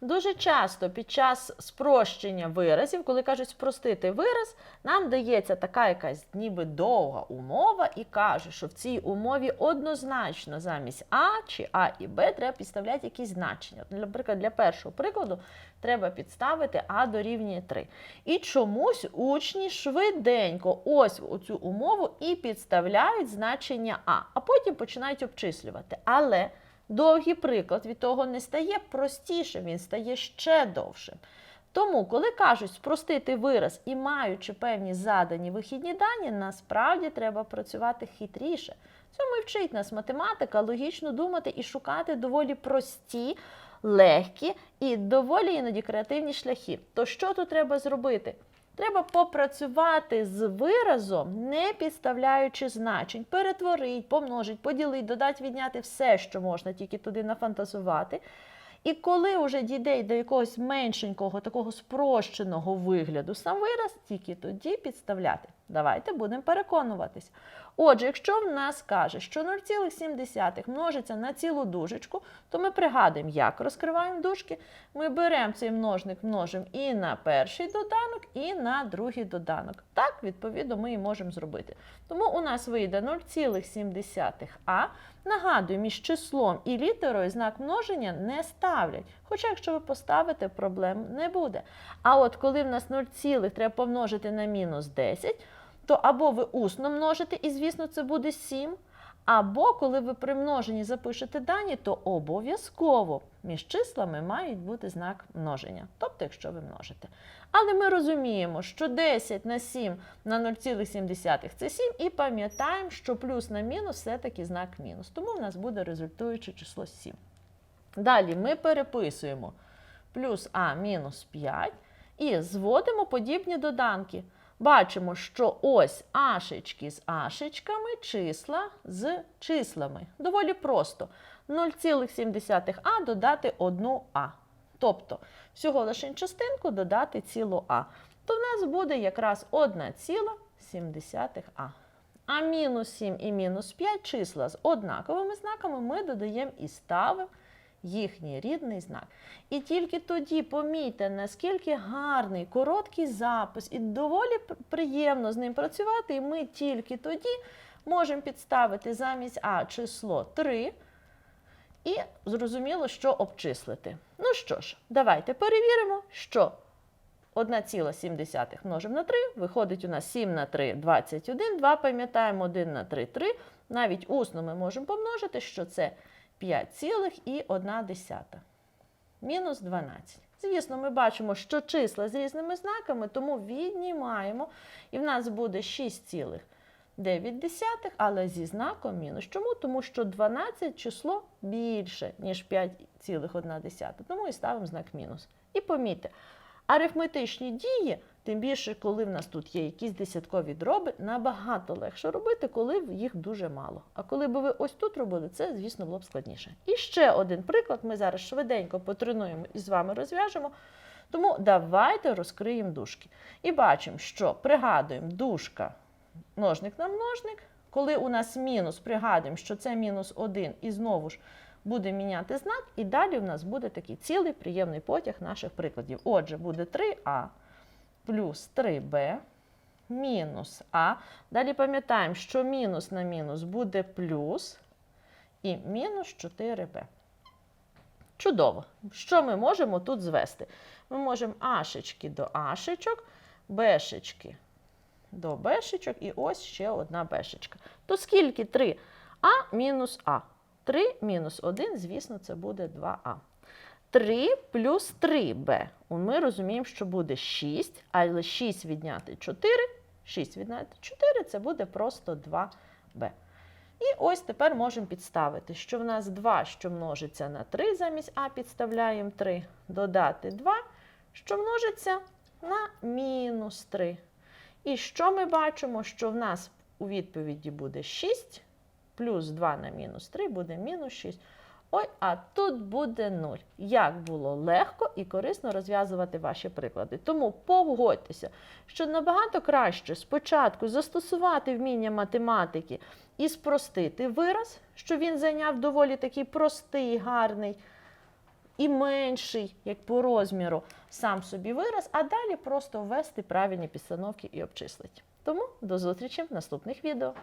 Дуже часто під час спрощення виразів, коли кажуть спростити вираз, нам дається така якась ніби довга умова і каже, що в цій умові однозначно замість А чи А і Б треба підставляти якісь значення. Наприклад, для першого прикладу треба підставити А дорівнює 3. І чомусь учні швиденько ось у цю умову і підставляють значення А, а потім починають обчислювати. Але довгий приклад від того не стає простішим, він стає ще довшим. Тому, коли кажуть спростити вираз і маючи певні задані вихідні дані, насправді треба працювати хитріше. Цьому і вчить нас математика, логічно думати і шукати доволі прості, легкі і доволі іноді креативні шляхи. То що тут треба зробити? Треба попрацювати з виразом, не підставляючи значень, перетворить, помножить, поділить, додать, відняти все, що можна, тільки туди нафантазувати. І коли вже дійде до якогось меншенького, такого спрощеного вигляду сам вираз, тільки тоді підставляти. Давайте будемо переконуватись. Отже, якщо в нас каже, що 0,7 множиться на цілу дужечку, то ми пригадуємо, як розкриваємо дужки. Ми беремо цей множник, множимо і на перший доданок, і на другий доданок. Так, відповідно, ми і можемо зробити. Тому у нас вийде 0,7а. Нагадую, між числом і літерою знак множення не ставлять. Хоча, якщо ви поставите, проблем не буде. А от коли в нас 0, треба помножити на мінус 10, то або ви усно множите, і, звісно, це буде 7. Або коли ви при множенні запишете дані, то обов'язково між числами мають бути знак множення, тобто, якщо ви множите. Але ми розуміємо, що 10 на 7 на 0,7 це 7, і пам'ятаємо, що плюс на мінус все-таки знак мінус. Тому в нас буде результуюче число 7. Далі ми переписуємо плюс а мінус 5 і зводимо подібні доданки. Бачимо, що ось ашечки з ашечками, числа з числами. Доволі просто. 0,7а додати 1а. Тобто, всього лише частинку додати цілу А. То в нас буде якраз 1,7а. А мінус 7 і мінус 5 числа з однаковими знаками ми додаємо і ставимо їхній рідний знак. І тільки тоді помітьте, наскільки гарний, короткий запис, і доволі приємно з ним працювати. І ми тільки тоді можемо підставити замість А число 3 і зрозуміло, що обчислити. Ну що ж, давайте перевіримо, що 1,7 множимо на 3, виходить у нас 7 на 3 – 21, 2 пам'ятаємо, 1 на 3 – 3. Навіть усно ми можемо помножити, що це 5,1. Мінус 12. Звісно, ми бачимо, що числа з різними знаками, тому віднімаємо. І в нас буде 6,9, але зі знаком мінус. Чому? Тому що 12 число більше, ніж 5,1. Тому і ставимо знак мінус. І помітьте, арифметичні дії, тим більше, коли в нас тут є якісь десяткові дроби, набагато легше робити, коли їх дуже мало. А коли б ви ось тут робили, це, звісно, було б складніше. І ще один приклад. Ми зараз швиденько потренуємо і з вами розв'яжемо. Тому давайте розкриємо дужки. І бачимо, що пригадуємо дужка, множник на множник. Коли у нас мінус, пригадуємо, що це мінус 1 і знову ж буде міняти знак, і далі в нас буде такий цілий приємний потяг наших прикладів. Отже, буде 3а плюс 3b мінус а. Далі пам'ятаємо, що мінус на мінус буде плюс і мінус 4b. Чудово. Що ми можемо тут звести? Ми можемо ашечки до ашечок, бешечки до бешечок, і ось ще одна бешечка. То скільки 3а мінус а? 3 мінус 1, звісно, це буде 2а. 3 плюс 3b. Ми розуміємо, що буде 6, але 6 відняти 4, 6 відняти 4 це буде просто 2b. І ось тепер можемо підставити, що в нас 2, що множиться на 3, замість а підставляємо 3, додати 2, що множиться на мінус 3. І що ми бачимо? Що в нас у відповіді буде 6, плюс 2 на мінус 3 буде мінус 6. Ой, а тут буде 0. Як було легко і корисно розв'язувати ваші приклади. Тому погодьтеся, що набагато краще спочатку застосувати вміння математики і спростити вираз, що він зайняв доволі такий простий, гарний і менший, як по розміру, сам собі вираз, а далі просто ввести правильні підстановки і обчислити. Тому до зустрічі в наступних відео.